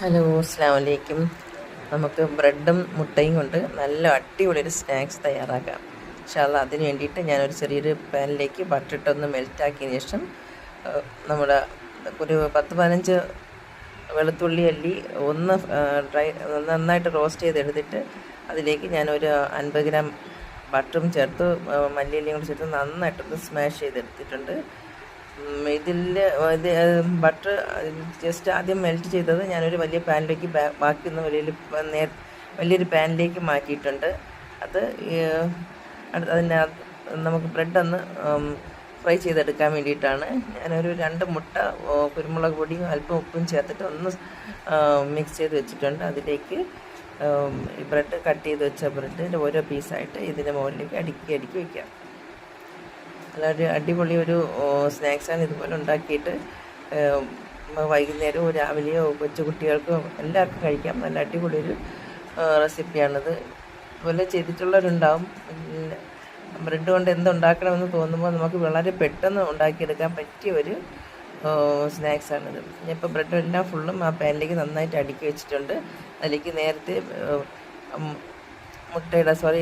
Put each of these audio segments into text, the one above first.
Hello അസ്സാം വലൈക്കും നമുക്ക് ബ്രെഡും മുട്ടയും കൊണ്ട് നല്ല അടിപൊളി ഒരു സ്നാക്സ് തയ്യാറാക്കാം. പക്ഷേ അത് അതിന് വേണ്ടിയിട്ട് ഞാനൊരു ചെറിയൊരു പാനിലേക്ക് ബട്ടറിട്ടൊന്ന് മെൽറ്റാക്കിയതിന് ശേഷം നമ്മുടെ ഒരു പത്ത് പതിനഞ്ച് വെളുത്തുള്ളി അല്ലി ഒന്ന് ഡ്രൈ നന്നായിട്ട് റോസ്റ്റ് ചെയ്തെടുത്തിട്ട് അതിലേക്ക് ഞാനൊരു അൻപത് ഗ്രാം ബട്ടറും ചേർത്ത് മല്ലിയിലയും കൂടി ചേർത്ത് നന്നായിട്ടൊന്ന് സ്മാഷ് ചെയ്തെടുത്തിട്ടുണ്ട്. ഇതിൽ ഇത് ബട്ടർ ജസ്റ്റ് ആദ്യം മെൽറ്റ് ചെയ്തത് ഞാനൊരു വലിയ പാനിലേക്ക് ബാക്കിയൊന്ന് നേ വലിയൊരു പാനിലേക്ക് മാറ്റിയിട്ടുണ്ട്. അത് അതിന്റെ നമുക്ക് ബ്രെഡ് ഒന്ന് ഫ്രൈ ചെയ്തെടുക്കാൻ വേണ്ടിയിട്ടാണ്. ഞാനൊരു രണ്ട് മുട്ട കുരുമുളക് പൊടിയും അല്പം ഉപ്പും ചേർത്തിട്ട് ഒന്ന് മിക്സ് ചെയ്ത് വെച്ചിട്ടുണ്ട്. അതിലേക്ക് ഈ ബ്രെഡ് കട്ട് ചെയ്ത് വെച്ച ബ്രെഡിന്റെ ഓരോ പീസായിട്ട് ഇതിന്റെ മുകളിലേക്ക് അടുക്കി അടുക്കി വയ്ക്കാം അതൊരു അടിപൊളി ഒരു സ്നാക്സാണ് ഇതുപോലെ ഉണ്ടാക്കിയിട്ട് വൈകുന്നേരവും രാവിലെയോ കൊച്ചു കുട്ടികൾക്കോ എല്ലാവർക്കും കഴിക്കാം. നല്ല അടിപൊളി ഒരു റെസിപ്പിയാണിത്. ഇതുപോലെ ചെയ്തിട്ടുള്ളവരുണ്ടാവും. ബ്രെഡ് കൊണ്ട് എന്തുണ്ടാക്കണമെന്ന് തോന്നുമ്പോൾ നമുക്ക് വളരെ പെട്ടെന്ന് ഉണ്ടാക്കിയെടുക്കാൻ പറ്റിയ ഒരു സ്നാക്സാണിത് ഇപ്പോൾ ബ്രെഡ് എല്ലാം ഫുള്ളും ആ പാനിലേക്ക് നന്നായിട്ട് അടുക്കി വെച്ചിട്ടുണ്ട്. അതിലേക്ക് നേരത്തെ മുട്ടയുടെ സോറി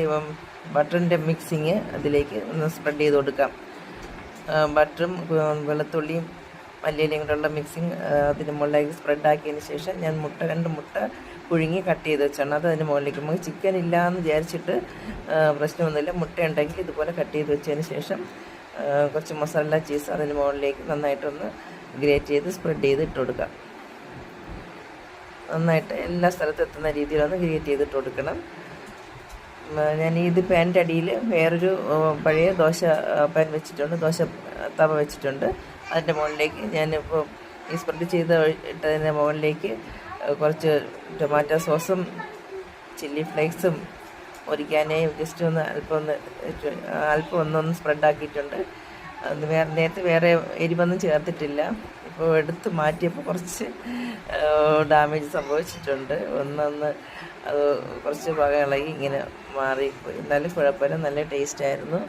ബട്ടറിന്റെ മിക്സിങ് അതിലേക്ക് ഒന്ന് സ്പ്രെഡ് ചെയ്ത് കൊടുക്കാം. ബട്ടറും വെളുത്തുള്ളിയും മല്ലിയിലയും കൂടെയുള്ള മിക്സിങ് അതിന് മുകളിലേക്ക് സ്പ്രെഡ് ആക്കിയതിന് ശേഷം ഞാൻ മുട്ട രണ്ട് മുട്ട പുഴുങ്ങി കട്ട് ചെയ്ത് വെച്ചാണ് അത് അതിന് മുകളിലേക്ക്. നമുക്ക് ചിക്കൻ ഇല്ലയെന്ന് വിചാരിച്ചിട്ട് പ്രശ്നമൊന്നുമില്ല. മുട്ട ഉണ്ടെങ്കിൽ ഇതുപോലെ കട്ട് ചെയ്ത് വെച്ചതിന് ശേഷം കുറച്ച് മസാല ചീസ് അതിന് മുകളിലേക്ക് നന്നായിട്ടൊന്ന് ഗ്രേറ്റ് ചെയ്ത് സ്പ്രെഡ് ചെയ്ത് ഇട്ട് കൊടുക്കാം. നന്നായിട്ട് എല്ലാ സ്ഥലത്തും എത്തുന്ന രീതിയിലൊന്ന് ഗ്രേറ്റ് ചെയ്തിട്ട് കൊടുക്കണം. ഞാൻ ഇത് പാന്റെ അടിയിൽ വേറൊരു പഴയ ദോശ പാൻ വെച്ചിട്ടുണ്ട്. ദോശ തവ വെച്ചിട്ടുണ്ട്. അതിന്റെ മുകളിലേക്ക് ഞാനിപ്പോൾ ഈ സ്പ്രെഡ് ചെയ്ത് ഇട്ടതിന്റെ മുകളിലേക്ക് കുറച്ച് ടൊമാറ്റോ സോസും ചില്ലി ഫ്ലേക്സും ഒരിക്കാനേ ജസ്റ്റ് ഒന്ന് അല്പം ഒന്ന് അല്പം ഒന്നൊന്ന് സ്പ്രെഡ് ആക്കിയിട്ടുണ്ട്. അത് വേറെ നേരത്തെ വേറെ എരിവൊന്നും ചേർത്തിട്ടില്ല. ഇപ്പോൾ എടുത്ത് മാറ്റിയപ്പോൾ കുറച്ച് ഡാമേജ് സംഭവിച്ചിട്ടുണ്ട്. ഒന്നൊന്ന് അത് കുറച്ച് ഭാഗം ഇളകി ഇങ്ങനെ മാറിപ്പോയി. എന്നാലും കുഴപ്പമില്ല. നല്ല ടേസ്റ്റ് ആയിരുന്നു.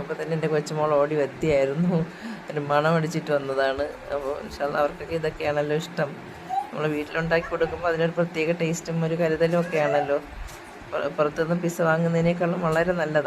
അപ്പോൾ തന്നെ എന്റെ കൊച്ചുമോൾ ഓടി എത്തിയായിരുന്നു ഒരു മണം അടിച്ചിട്ട് വന്നതാണ്. അപ്പോൾ ഇൻഷാല്ല അവർക്കൊക്കെ ഇതൊക്കെയാണല്ലോ ഇഷ്ടം. നമ്മൾ വീട്ടിലുണ്ടാക്കി കൊടുക്കുമ്പോൾ അതിനൊരു പ്രത്യേക ടേസ്റ്റും ഒരു കരുതലും ഒക്കെയാണല്ലോ. പുറത്തുനിന്ന് പിസ്സ വാങ്ങുന്നതിനേക്കാളും വളരെ നല്ലതാണ്